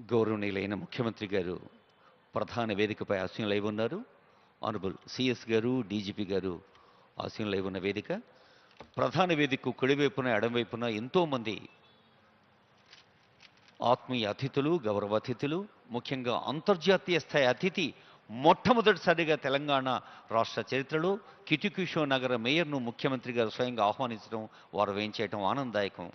గౌరవనీయులైన ముఖ్యమంత్రి గారు ప్రధాన వేదికపై ఆశీనులై ఉన్నారు. ఆనరబుల్ సిఎస్ గారు డీజీపీ గారు ఆశీనులై ఉన్న వేదిక. ప్రధాన వేదిక కుడివైపున ఎడమవైపున ఎంతోమంది ఆత్మీయ అతిథులు గౌరవ అతిథులు ముఖ్యంగా అంతర్జాతీయ స్థాయి అతిథి మొట్టమొదటిసారిగా తెలంగాణ రాష్ట్ర చరిత్రలో కిటికిషో నగర మేయర్ను ముఖ్యమంత్రి గారు స్వయంగా ఆహ్వానించడం వారు వేయించేయటం ఆనందదాయకం.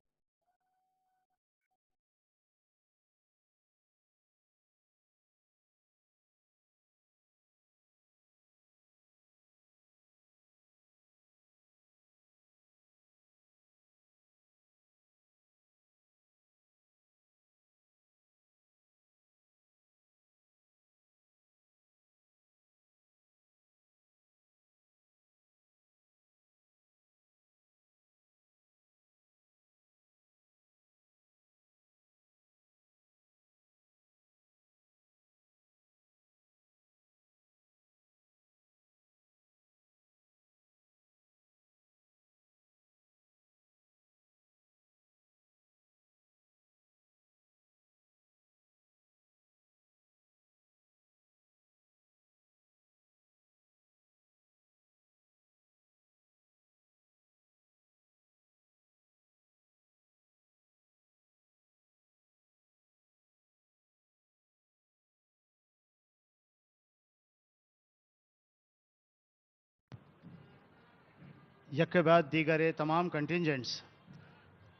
यक के बाद दीगर ये तमाम कंटिजेंट्स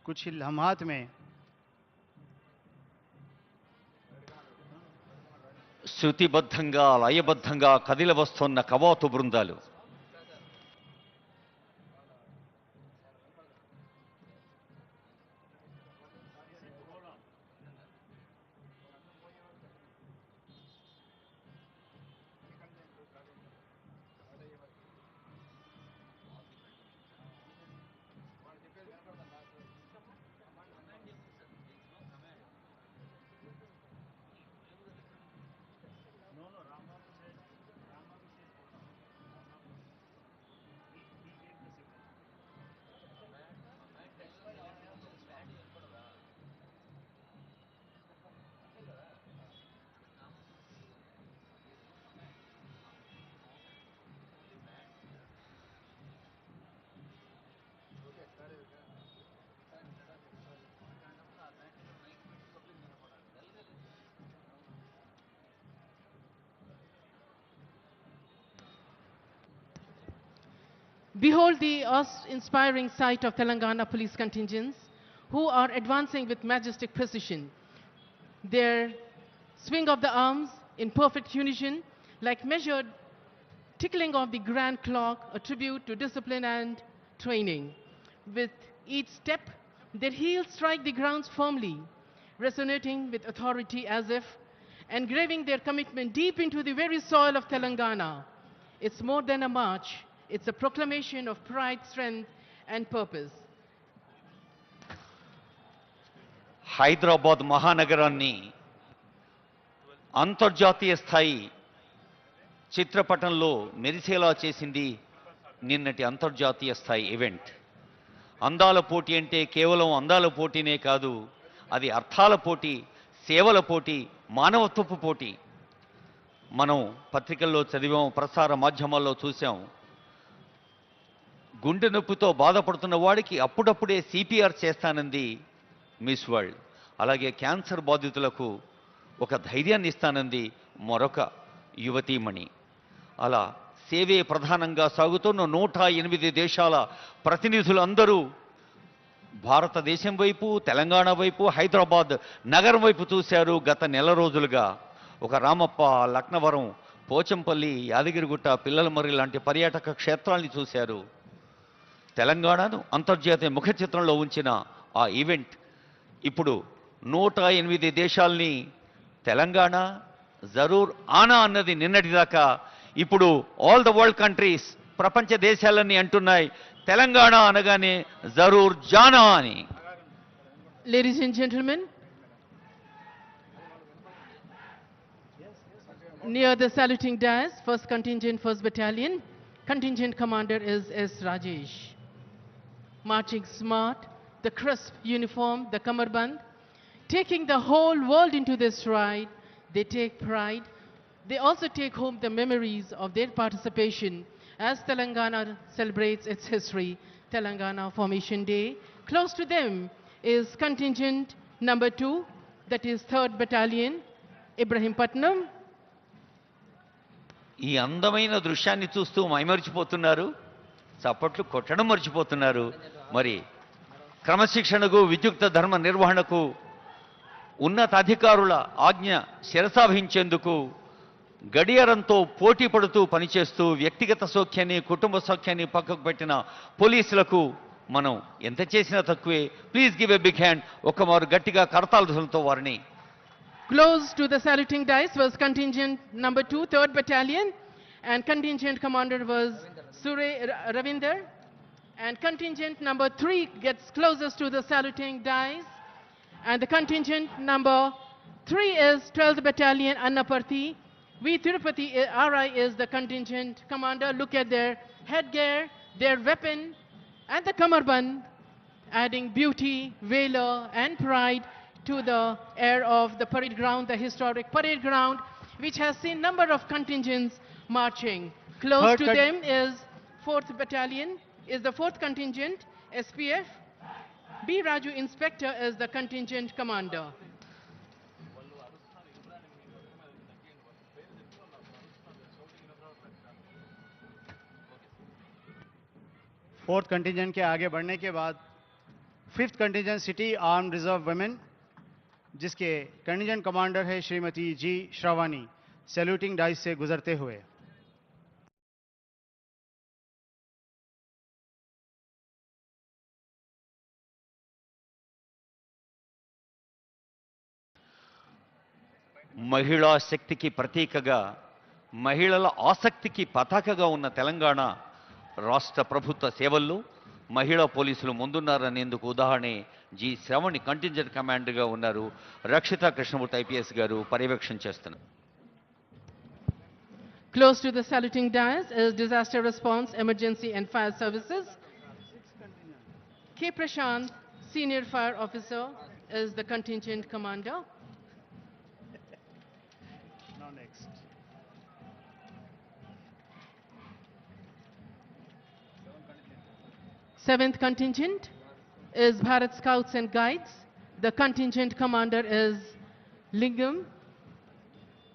कुछ ही लम्हात में శృతిబద్ధంగా లయబద్ధంగా కదిల వస్తున్న కవాతు బృందాలు Behold the awe-inspiring sight of Telangana police contingents who are advancing with majestic precision. Their swing of the arms in perfect unison, like measured tickling of the grand clock, a tribute to discipline and training. With each step, their heels strike the ground firmly, resonating with authority as if engraving their commitment deep into the very soil of Telangana. It's more than a march, it's a proclamation of pride, strength, and purpose. Hyderabad మహానగరాన్ని అంతర్జాతీయ స్థాయి చిత్రపటంలో మెరిసేలా చేసింది నిన్నటి అంతర్జాతీయ స్థాయి event అందాల పోటీ అంటే కేవలం అందాల పోటీనే కాదు అది అర్థాల పోటీ సేవల పోటీ మానవత్వపు పోటీ మనం పత్రికల్లో చదివాం ప్రసార మాధ్యమాల్లో చూసాం గుండె నొప్పితో బాధపడుతున్న వాడికి అప్పుడప్పుడే సిపిఆర్ చేస్తానంది మిస్ వరల్డ్. అలాగే క్యాన్సర్ బాధితులకు ఒక ధైర్యాన్ని ఇస్తానంది మరొక యువతీమణి అలా సేవే ప్రధానంగా సాగుతున్న నూట ఎనిమిది దేశాల ప్రతినిధులందరూ భారతదేశం వైపు తెలంగాణ వైపు హైదరాబాద్ నగరం వైపు చూశారు గత నెల రోజులుగా. ఒక రామప్ప లక్నవరం పోచంపల్లి యాదగిరిగుట్ట పిల్లలమర్రి లాంటి పర్యాటక క్షేత్రాల్ని చూశారు. తెలంగాణను అంతర్జాతీయ ముఖ చిత్రంలో ఉంచిన ఆ ఈవెంట్ ఇప్పుడు నూట ఎనిమిది దేశాల్ని తెలంగాణ జరూర్ ఆనా అన్నది నిన్నటిదాకా ఇప్పుడు ఆల్ ద వరల్డ్ కంట్రీస్ ప్రపంచ దేశాలన్నీ అంటున్నాయి తెలంగాణ అనగానే జరూర్ జానా అని ladies and gentlemen near the saluting dais, 1st Contingent, 1st Battalion, Contingent Commander is S. Rajesh. Marching smart, the crisp uniform, the kamarband, taking the whole world into this ride, they take pride. They also take home the memories of their participation as Telangana celebrates its history, Telangana Formation Day. Close to them is contingent number two, that is 3rd Battalion, Ibrahimpatnam. ఈ అందమైన దృశ్యాన్ని చూస్తూ మైమరిచిపోతున్నారు చప్పట్లు కొట్టడం మర్చిపోతున్నారు మరి క్రమశిక్షణకు విద్యుక్త ధర్మ నిర్వహణకు ఉన్నతాధికారుల ఆజ్ఞ శిరసాభించేందుకు గడియారంతో పోటీ పడుతూ పనిచేస్తూ వ్యక్తిగత సౌఖ్యాన్ని కుటుంబ సౌఖ్యాన్ని పక్కకు పెట్టిన పోలీసులకు మనం ఎంత చేసినా తక్కువే. Please give a big hand ఒక మారు గట్టిగా కరతాళతో వారిని. Close to the saluting dice was contingent number two, 3rd Battalion, and contingent commander was Sure Ravinder. And contingent number three gets closest to the saluting dice. And the contingent number three is 12th Battalion, Annaparthi. V. Tirupati uh, RI is the contingent commander. Look at their headgear, their weapon, and the kamarban, adding beauty, valor, and pride to the air of the parade ground, the historic parade ground, which has seen number of contingents marching. Close Third to them is 4th Battalion, is the 4th contingent, SPF. B. Raju Inspector is the contingent commander. Fourth contingent के आगे बढ़ने के बाद fifth contingent city arm reserve women जिसके contingent commander है Shrimati G Shravani saluting dais से गुजरते हुए మహిళా శక్తికి ప్రతీకగా మహిళల ఆసక్తికి పతాకగా ఉన్న తెలంగాణ రాష్ట్ర ప్రభుత్వ సేవల్లో మహిళా పోలీసులు ముందున్నారనేందుకు ఉదాహరణ జి శ్రవణి కంటింజెంట్ కమాండర్గా ఉన్నారు రక్షిత కృష్ణమూర్తి ఐపీఎస్ గారు పర్యవేక్షణ చేస్తున్నారు Close to the saluting dais is Disaster Response, Emergency and Fire Services. K. Prashant, Senior Fire Officer, is the contingent commander. Seventh contingent is Bharat Scouts and Guides. The contingent commander is Lingam.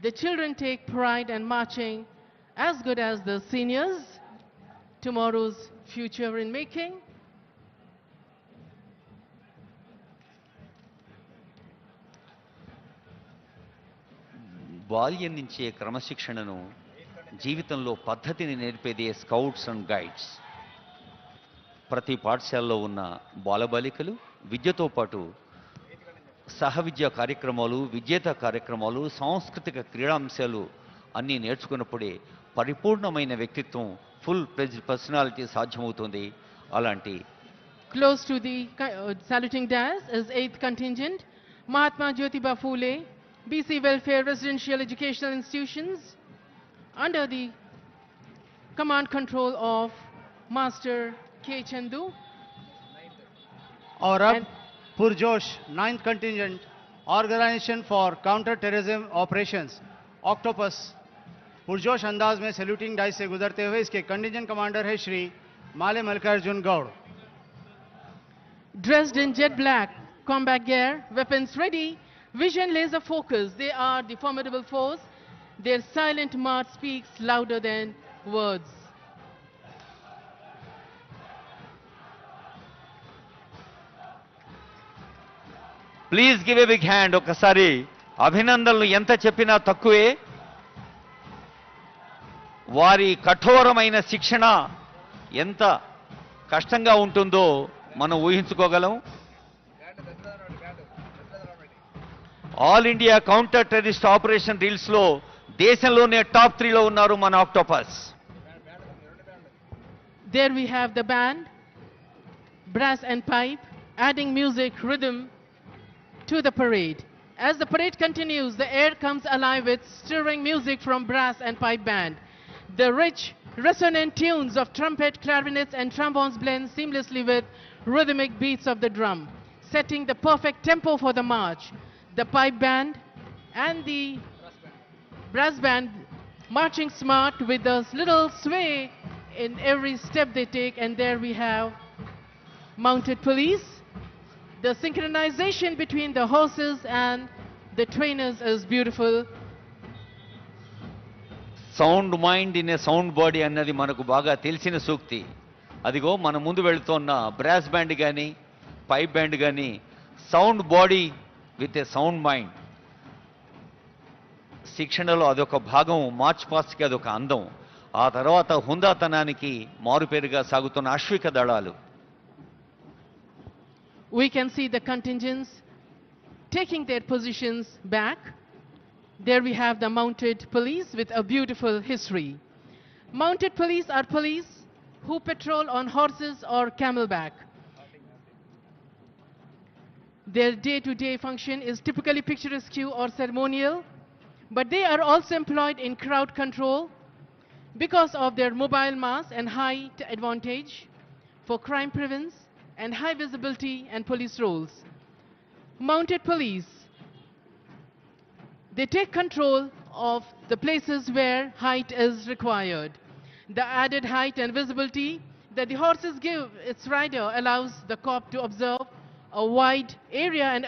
The children take pride in marching as good as the seniors. Tomorrow's future in making. బాల్యం నుంచే క్రమశిక్షణను జీవితంలో పద్ధతిని నేర్పేదే scouts and guides ప్రతి పాఠశాలలో ఉన్న బాలబాలికలు విద్యతో పాటు సహ విద్యా కార్యక్రమాలు విజేత కార్యక్రమాలు సాంస్కృతిక క్రీడాంశాలు అన్నీ నేర్చుకున్నప్పుడే పరిపూర్ణమైన వ్యక్తిత్వం ఫుల్ ప్రెజ్ పర్సనాలిటీ సాధ్యమవుతుంది అలాంటి Close to the co- uh, saluting dais is 8th contingent, Mahatma Jyotiba Phule, BC Welfare Residential Educational Institutions, under the command control of Master K. Chandu. और अब And- पुरजोश ninth contingent organisation for counter terrorism operations octopus पुरजोश अंदाज में saluting dais से गुजरते हुए इसके contingent commander है Shri Male Mallikarjun Gaur Dressed in jet black, combat gear, weapons ready, vision laser focus. They are the formidable force. Their silent march speaks louder than words. Please give a big hand ఒకసారి అభినందనలు ఎంత చెప్పినా తక్కువే. వారి కఠోరమైన శిక్షణ ఎంత కష్టంగా ఉంటుందో మనం ఊహించుకోగలం. All India counter terrorist operation రీల్స్లో దేశంలోనే టాప్ త్రీలో ఉన్నారు మన octopus. There we have the band brass and pipe adding music rhythm to the parade. As the parade continues, the air comes alive with stirring music from brass and pipe band. The rich, resonant tunes of trumpet, clarinets, and trombones blend seamlessly with rhythmic beats of the drum. setting the perfect tempo for the march. The pipe band and the brass band marching smart with a little sway in every step they take, and there we have mounted police. The synchronization between the horses and the trainers is beautiful. Sound mind in a sound body అన్నది మనకు బాగా తెలిసిన సూక్తి. అదిగో మన ముందు వెళుతున్న brass band కానీ పైప్ బ్యాండ్ కానీ sound body with a sound mind శిక్షణలో అదొక భాగం మార్చ్ పాస్ట్కి అదొక అందం. ఆ తర్వాత హుందాతనానికి మారుపేరుగా సాగుతున్న అశ్విక దళాలు. We can see the contingents taking their positions back. There we have the mounted police with a beautiful history. Mounted police are police who patrol on horses or camelback. Their day-to-day function is typically picturesque or ceremonial, but they are also employed in crowd control because of their mobile mass and height advantage for crime prevention and high visibility and police roles. Mounted police, they take control of the places where height is required. The added height and visibility that the horses give its rider allows the cop to observe a wide area and